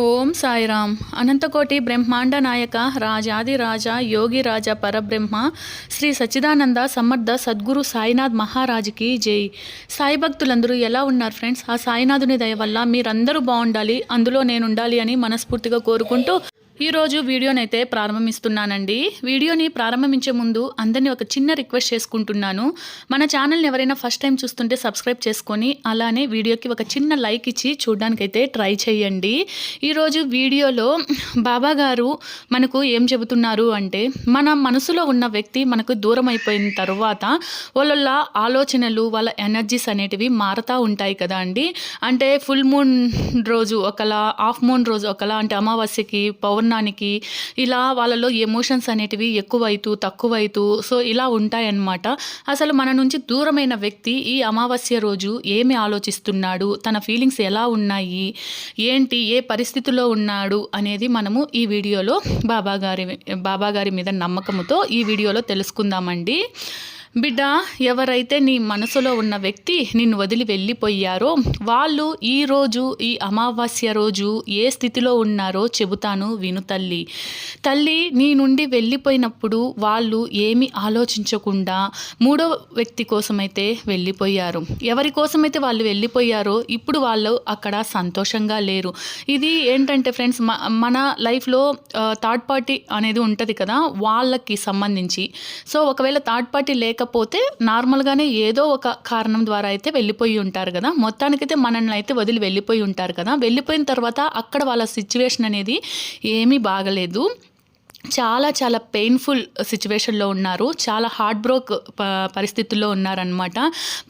ఓం సాయిరామ్. అనంతకోటి బ్రహ్మాండ నాయక రాజాది రాజా యోగి రాజా పరబ్రహ్మ శ్రీ సచ్చిదానంద సమర్థ సద్గురు సాయినాథ్ మహారాజుకి జై. సాయి భక్తులందరూ ఎలా ఉన్నారు ఫ్రెండ్స్? ఆ సాయినాథుని దయ వల్ల మీరందరూ బాగుండాలి అందులో నేను ఉండాలి అని మనస్ఫూర్తిగా కోరుకుంటూ ఈరోజు వీడియోనైతే ప్రారంభమిస్తున్నానండి వీడియోని ప్రారంభించే ముందు అందరినీ ఒక చిన్న రిక్వెస్ట్ చేసుకుంటున్నాను. మన ఛానల్ని ఎవరైనా ఫస్ట్ టైం చూస్తుంటే సబ్స్క్రైబ్ చేసుకొని అలానే వీడియోకి ఒక చిన్న లైక్ ఇచ్చి చూడడానికైతే ట్రై చేయండి. ఈరోజు వీడియోలో బాబా గారు మనకు ఏం చెబుతున్నారు అంటే మన మనసులో ఉన్న వ్యక్తి మనకు దూరం అయిపోయిన తర్వాత వాళ్ళ ఆలోచనలు వాళ్ళ ఎనర్జీస్ అనేటివి మారుతూ ఉంటాయి కదా అండి. అంటే ఫుల్ మూన్ రోజు ఒకలా హాఫ్ మూన్ రోజు ఒకలా అంటే అమావాస్యకి పౌర్ పౌర్ణానికి ఇలా వాళ్ళలో ఎమోషన్స్ అనేటివి ఎక్కువైతూ తక్కువైతూ సో ఇలా ఉంటాయన్నమాట. అసలు మన నుంచి దూరమైన వ్యక్తి ఈ అమావాస్య రోజు ఏమి ఆలోచిస్తున్నాడు? తన ఫీలింగ్స్ ఎలా ఉన్నాయి? ఏంటి? ఏ పరిస్థితిలో ఉన్నాడు? అనేది మనము ఈ వీడియోలో బాబాగారి బాబాగారి మీద నమ్మకంతో ఈ వీడియోలో తెలుసుకుందామండి. బిడ్డ ఎవరైతే నీ మనసులో ఉన్న వ్యక్తి నిన్ను వదిలి వెళ్ళిపోయారో వాళ్ళు ఈరోజు ఈ అమావాస్య రోజు ఏ స్థితిలో ఉన్నారో చెబుతాను విను తల్లి. తల్లి నీ నుండి వెళ్ళిపోయినప్పుడు వాళ్ళు ఏమి ఆలోచించకుండా మూడో వ్యక్తి కోసమైతే వెళ్ళిపోయారు. ఎవరి కోసమైతే వాళ్ళు వెళ్ళిపోయారో ఇప్పుడు వాళ్ళు అక్కడ సంతోషంగా లేరు. ఇది ఏంటంటే ఫ్రెండ్స్ మన లైఫ్లో థర్డ్ పార్టీ అనేది ఉంటుంది కదా వాళ్ళకి సంబంధించి. సో ఒకవేళ థర్డ్ పార్టీ లేక లేకపోతే నార్మల్గానే ఏదో ఒక కారణం ద్వారా అయితే వెళ్ళిపోయి ఉంటారు కదా. మొత్తానికైతే మనల్ని అయితే వదిలి వెళ్ళిపోయి ఉంటారు కదా. వెళ్ళిపోయిన తర్వాత అక్కడ వాళ్ళ సిచ్యువేషన్ అనేది ఏమీ బాగలేదు. చాలా చాలా పెయిన్ఫుల్ సిచ్యువేషన్లో ఉన్నారు. చాలా హార్ట్ బ్రోక్ పరిస్థితుల్లో ఉన్నారనమాట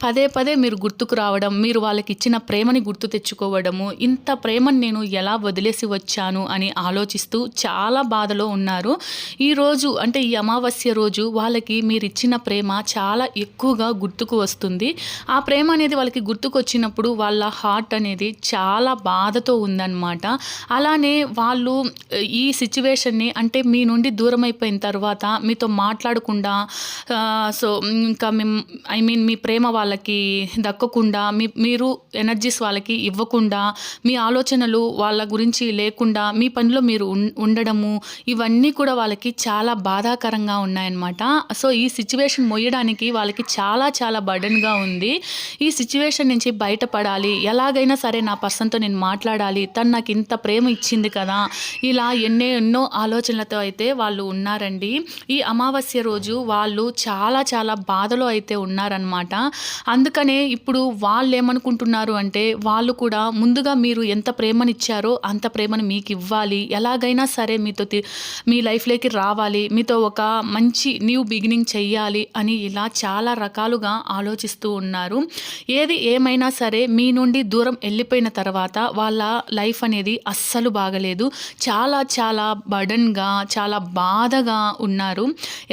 పదే పదే మీరు గుర్తుకు రావడం మీరు వాళ్ళకి ఇచ్చిన ప్రేమని గుర్తు తెచ్చుకోవడము ఇంత ప్రేమని నేను ఎలా వదిలేసి వచ్చాను అని ఆలోచిస్తూ చాలా బాధలో ఉన్నారు. ఈరోజు అంటే ఈ అమావాస్య రోజు వాళ్ళకి మీరు ఇచ్చిన ప్రేమ చాలా ఎక్కువగా గుర్తుకు వస్తుంది. ఆ ప్రేమ అనేది వాళ్ళకి గుర్తుకు వచ్చినప్పుడు వాళ్ళ హార్ట్ అనేది చాలా బాధతో ఉందన్నమాట. అలానే వాళ్ళు ఈ సిచ్యువేషన్ని అంటే మీ మీ నుండి దూరం అయిపోయిన తర్వాత మీతో మాట్లాడకుండా సో ఇంకా మేము ఐ మీన్ మీ ప్రేమ వాళ్ళకి దక్కకుండా మీ మీరు ఎనర్జీస్ వాళ్ళకి ఇవ్వకుండా మీ ఆలోచనలు వాళ్ళ గురించి లేకుండా మీ పనిలో మీరు ఉండడము ఇవన్నీ కూడా వాళ్ళకి చాలా బాధాకరంగా ఉన్నాయన్నమాట. సో ఈ సిచ్యువేషన్ మొయ్యడానికి వాళ్ళకి చాలా చాలా బర్డన్గా ఉంది. ఈ సిచ్యువేషన్ నుంచి బయటపడాలి. ఎలాగైనా సరే నా పర్సన్తో నేను మాట్లాడాలి. తను నాకు ఇంత ప్రేమ ఇచ్చింది కదా. ఇలా ఎన్నో ఎన్నో ఆలోచనలతో అయితే వాళ్ళు ఉన్నారండి. ఈ అమావాస్య రోజు వాళ్ళు చాలా చాలా బాధలో అయితే ఉన్నారనమాట అందుకనే ఇప్పుడు వాళ్ళు ఏమనుకుంటున్నారు అంటే వాళ్ళు కూడా ముందుగా మీరు ఎంత ప్రేమనిచ్చారో అంత ప్రేమను మీకు ఇవ్వాలి ఎలాగైనా సరే మీతో మీ లైఫ్లోకి రావాలి. మీతో ఒక మంచి న్యూ బిగినింగ్ చెయ్యాలి అని ఇలా చాలా రకాలుగా ఆలోచిస్తూ ఉన్నారు. ఏది ఏమైనా సరే మీ నుండి దూరం వెళ్ళిపోయిన తర్వాత వాళ్ళ లైఫ్ అనేది అస్సలు బాగలేదు. చాలా చాలా బడన్గా చాలా చాలా బాధగా ఉన్నారు.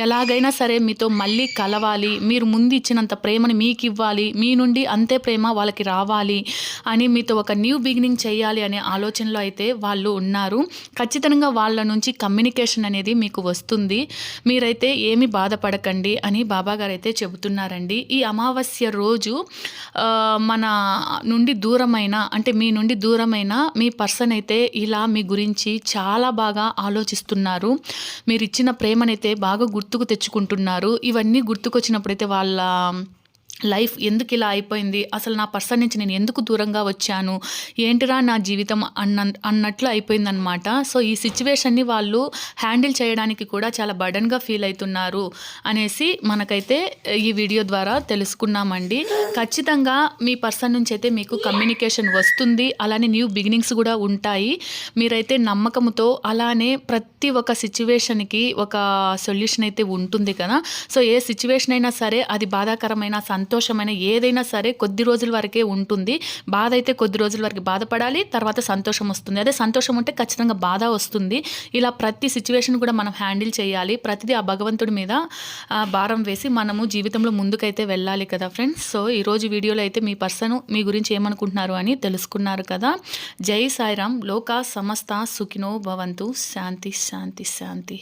ఎలాగైనా సరే మీతో మళ్ళీ కలవాలి మీరు ముందు ఇచ్చినంత ప్రేమని మీకు ఇవ్వాలి మీ నుండి అంతే ప్రేమ వాళ్ళకి రావాలి అని మీతో ఒక న్యూ బిగినింగ్ చేయాలి అనే ఆలోచనలో అయితే వాళ్ళు ఉన్నారు. ఖచ్చితంగా వాళ్ళ నుంచి కమ్యూనికేషన్ అనేది మీకు వస్తుంది. మీరైతే ఏమి బాధపడకండి అని బాబాగారు అయితే చెబుతున్నారండి. ఈ అమావాస్య రోజు మన నుండి దూరమైన అంటే మీ నుండి దూరమైన మీ పర్సన్ అయితే ఇలా మీ గురించి చాలా బాగా ఆలోచిస్తున్నారు. మీరు ఇచ్చిన ప్రేమనైతే బాగా గుర్తుకు తెచ్చుకుంటున్నారు. ఇవన్నీ గుర్తుకొచ్చినప్పుడైతే వాళ్ళ లైఫ్ ఎందుకు ఇలా అయిపోయింది? అసలు నా పర్సన్ నుంచి నేను ఎందుకు దూరంగా వచ్చాను? ఏంటిరా నా జీవితం అన్న అన్నట్లు అయిపోయిందనమాట సో ఈ సిచ్యువేషన్ని వాళ్ళు హ్యాండిల్ చేయడానికి కూడా చాలా బడన్గా ఫీల్ అవుతున్నారు అనేసి మనకైతే ఈ వీడియో ద్వారా తెలుసుకున్నామండి. ఖచ్చితంగా మీ పర్సన్ నుంచి అయితే మీకు కమ్యూనికేషన్ వస్తుంది. అలానే న్యూ బిగినింగ్స్ కూడా ఉంటాయి. మీరైతే నమ్మకంతో అలానే ప్రతి ఒక్క సిచ్యువేషన్కి ఒక సొల్యూషన్ అయితే ఉంటుంది కదా. సో ఏ సిచ్యువేషన్ అయినా సరే అది బాధాకరమైన సంత సంతోషమైన ఏదైనా సరే కొద్ది రోజుల వరకే ఉంటుంది. బాధ అయితే కొద్ది రోజుల వరకు బాధపడాలి తర్వాత సంతోషం వస్తుంది. అదే సంతోషం ఉంటే ఖచ్చితంగా బాధ వస్తుంది. ఇలా ప్రతి సిచ్యువేషన్ కూడా మనం హ్యాండిల్ చేయాలి. ప్రతిదీ ఆ భగవంతుడి మీద భారం వేసి మనము జీవితంలో ముందుకైతే వెళ్ళాలి కదా ఫ్రెండ్స్ సో ఈరోజు వీడియోలో అయితే మీ పర్సన్ మీ గురించి ఏమనుకుంటున్నారు అని తెలుసుకున్నారు కదా. జై సాయిరామ్. లోక సమస్త సుఖినో భవంతు. శాంతి శాంతి శాంతి.